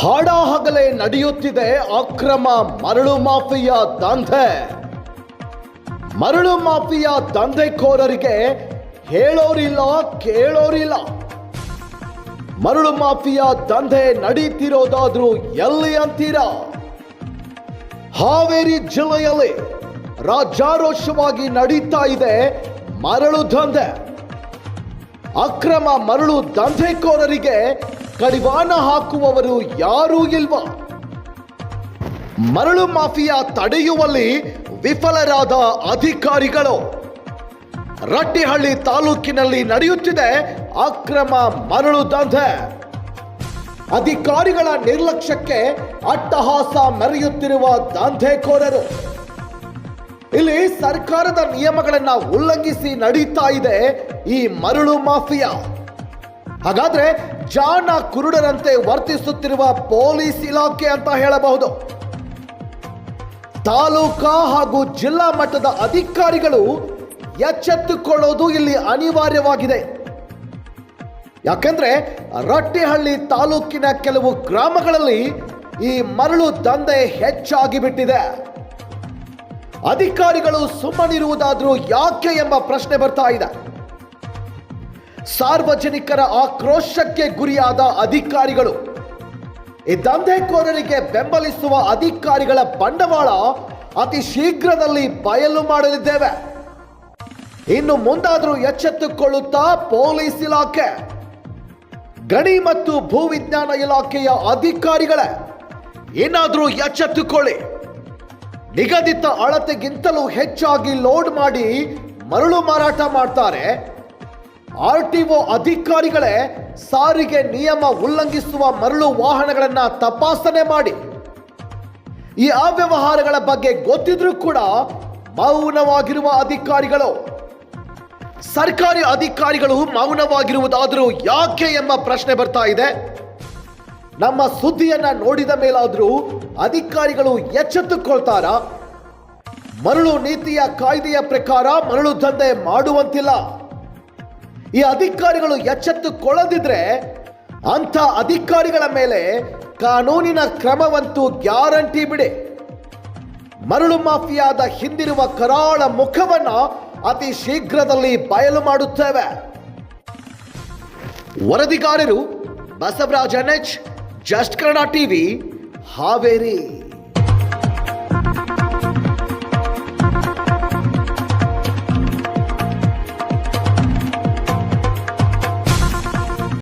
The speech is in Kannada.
ಹಾಡಾಹಗಲೇ ನಡೆಯುತ್ತಿದೆ ಅಕ್ರಮ ಮರಳು ಮಾಫಿಯಾ ದಂಧೆ. ಮರಳು ಮಾಫಿಯಾ ದಂಧೆಕೋರರಿಗೆ ಹೇಳೋರಿಲ್ಲ, ಕೇಳೋರಿಲ್ಲ. ಮರಳು ಮಾಫಿಯಾ ದಂಧೆ ನಡೀತಿರೋದಾದ್ರೂ ಎಲ್ಲಿ ಅಂತೀರಾ? ಹಾವೇರಿ ಜಿಲ್ಲೆಯಲ್ಲಿ ರಾಜಾರೋಷವಾಗಿ ನಡೀತಾ ಇದೆ ಮರಳು ದಂಧೆ. ಅಕ್ರಮ ಮರಳು ದಂಧೆಕೋರರಿಗೆ ಕಡಿವಾಣ ಹಾಕುವವರು ಯಾರೂ ಇಲ್ವಾ? ಮರಳು ಮಾಫಿಯಾ ತಡೆಯುವಲ್ಲಿ ವಿಫಲರಾದ ಅಧಿಕಾರಿಗಳು. ರಟ್ಟಿಹಳ್ಳಿ ತಾಲೂಕಿನಲ್ಲಿ ನಡೆಯುತ್ತಿದೆ ಅಕ್ರಮ ಮರಳು ದಂಧೆ. ಅಧಿಕಾರಿಗಳ ನಿರ್ಲಕ್ಷ್ಯಕ್ಕೆ ಅಟ್ಟಹಾಸ ಮೆರೆಯುತ್ತಿರುವ ದಂಧೆಕೋರರು. ಇಲ್ಲಿ ಸರ್ಕಾರದ ನಿಯಮಗಳನ್ನ ಉಲ್ಲಂಘಿಸಿ ನಡೀತಾ ಇದೆ ಈ ಮರಳು ಮಾಫಿಯಾ. ಹಾಗಾದ್ರೆ ಜಾಣ ಕುರುಡರಂತೆ ವರ್ತಿಸುತ್ತಿರುವ ಪೊಲೀಸ್ ಇಲಾಖೆ ಅಂತ ಹೇಳಬಹುದು. ತಾಲೂಕಾ ಹಾಗೂ ಜಿಲ್ಲಾ ಮಟ್ಟದ ಅಧಿಕಾರಿಗಳು ಎಚ್ಚೆತ್ತುಕೊಳ್ಳೋದು ಇಲ್ಲಿ ಅನಿವಾರ್ಯವಾಗಿದೆ. ಯಾಕೆಂದ್ರೆ ರಟ್ಟಿಹಳ್ಳಿ ತಾಲೂಕಿನ ಕೆಲವು ಗ್ರಾಮಗಳಲ್ಲಿ ಈ ಮರಳು ದಂಧೆ ಹೆಚ್ಚಾಗಿ ಬಿಟ್ಟಿದೆ ಅಧಿಕಾರಿಗಳು ಸುಮ್ಮನಿರುವುದಾದ್ರೂ ಯಾಕೆ ಎಂಬ ಪ್ರಶ್ನೆ ಬರ್ತಾ ಇದೆ. ಸಾರ್ವಜನಿಕರ ಆಕ್ರೋಶಕ್ಕೆ ಗುರಿಯಾದ ಅಧಿಕಾರಿಗಳು. ಈ ದಂಧೆಕೋರರಿಗೆ ಬೆಂಬಲಿಸುವ ಅಧಿಕಾರಿಗಳ ಬಂಡವಾಳ ಅತಿ ಶೀಘ್ರದಲ್ಲಿ ಬಯಲು ಮಾಡಲಿದ್ದೇವೆ. ಇನ್ನು ಮುಂದಾದರೂ ಎಚ್ಚೆತ್ತುಕೊಳ್ಳುತ್ತಾ ಪೊಲೀಸ್ ಇಲಾಖೆ. ಗಣಿ ಮತ್ತು ಭೂವಿಜ್ಞಾನ ಇಲಾಖೆಯ ಅಧಿಕಾರಿಗಳೇ, ಏನಾದರೂ ಎಚ್ಚೆತ್ತುಕೊಳ್ಳಿ. ನಿಗದಿತ ಅಳತೆಗಿಂತಲೂ ಹೆಚ್ಚಾಗಿ ಲೋಡ್ ಮಾಡಿ ಮರಳು ಮಾರಾಟ ಮಾಡ್ತಾರೆ ಆರ್ ಟಿ ಒ ಅಧಿಕಾರಿಗಳೇ ಸಾರಿಗೆ ನಿಯಮ ಉಲ್ಲಂಘಿಸುವ ಮರಳು ವಾಹನಗಳನ್ನು ತಪಾಸಣೆ ಮಾಡಿ. ಈ ಅವ್ಯವಹಾರಗಳ ಬಗ್ಗೆ ಗೊತ್ತಿದ್ರೂ ಕೂಡ ಮೌನವಾಗಿರುವ ಅಧಿಕಾರಿಗಳು, ಸರ್ಕಾರಿ ಅಧಿಕಾರಿಗಳು ಮೌನವಾಗಿರುವುದಾದರೂ ಯಾಕೆ ಎಂಬ ಪ್ರಶ್ನೆ ಬರ್ತಾ ಇದೆ. ನಮ್ಮ ಸುದ್ದಿಯನ್ನ ನೋಡಿದ ಮೇಲಾದರೂ ಅಧಿಕಾರಿಗಳು ಎಚ್ಚೆತ್ತುಕೊಳ್ತಾರ. ಮರಳು ನೀತಿಯ ಕಾಯ್ದೆಯ ಪ್ರಕಾರ ಮರಳು ದಂಧೆ ಮಾಡುವಂತಿಲ್ಲ. ಈ ಅಧಿಕಾರಿಗಳು ಎಚ್ಚೆತ್ತುಕೊಳ್ಳದಿದ್ರೆ ಅಂಥ ಅಧಿಕಾರಿಗಳ ಮೇಲೆ ಕಾನೂನಿನ ಕ್ರಮವಂತೂ ಗ್ಯಾರಂಟಿ ಬಿಡಿ. ಮರಳು ಮಾಫಿಯಾದ ಹಿಂದಿರುವ ಕರಾಳ ಮುಖವನ್ನ ಅತಿ ಶೀಘ್ರದಲ್ಲಿ ಬಯಲು ಮಾಡುತ್ತೇವೆ. ವರದಿಗಾರರು Basavaraj NH just Kannada TV, Haveri.